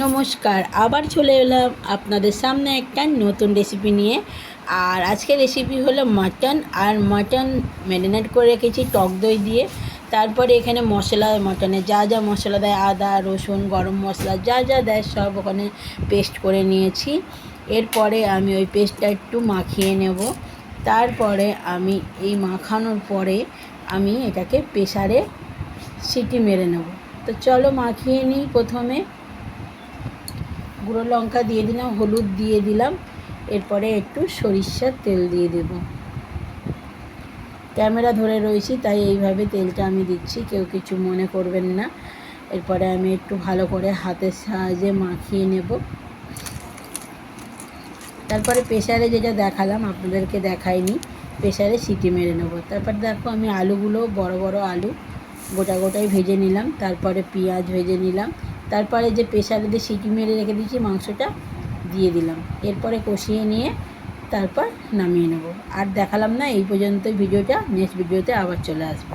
নমস্কার, আবার চলে এলাম আপনাদের সামনে একটা নতুন রেসিপি নিয়ে। আর আজকের রেসিপি হলো মাটন আর মাটন ম্যারিনেট করে রেখেছি টক দই দিয়ে। তারপরে এখানে মশলা মাটনে যা যা মশলা দেয়, আদা, রসুন, গরম মশলা যা যা দেয় সব ওখানে পেস্ট করে নিয়েছি। এরপরে আমি ওই পেস্টটা একটু মাখিয়ে নেব। তারপরে আমি এই মাখানোর পরে আমি এটাকে প্রেসারে সিটি মেরে নেব। তো চলো মাখিয়ে নিই প্রথমে। গুঁড়ো লঙ্কা দিয়ে দিলাম, হলুদ দিয়ে দিলাম, এরপরে একটু সরিষার তেল দিয়ে দেব। ক্যামেরা ধরে রয়েছি, তাই এইভাবে তেলটা আমি দিচ্ছি, কেউ কিছু মনে করবেন না। এরপরে আমি একটু ভালো করে হাতের সাহায্যে মাখিয়ে নেব। তারপরে প্রেশারে যেটা দেখালাম, আপনাদেরকে দেখাইনি প্রেশারে সিটি মেরে নেব। তারপর দেখো, আমি আলুগুলো, বড় বড় আলু, গোটা গোটাই ভেজে নিলাম, তারপরে পেঁয়াজ ভেজে নিলাম তারপরে যে প্রেশারে দিয়ে সিটি মেরে রেখে দিয়েছি, মাংসটা দিয়ে দিলাম। এরপরে কষিয়ে নিয়ে তারপর নামিয়ে নেব। আর দেখালাম না, এই পর্যন্ত ভিডিওটা নেক্সট ভিডিওতে আবার চলে আসব।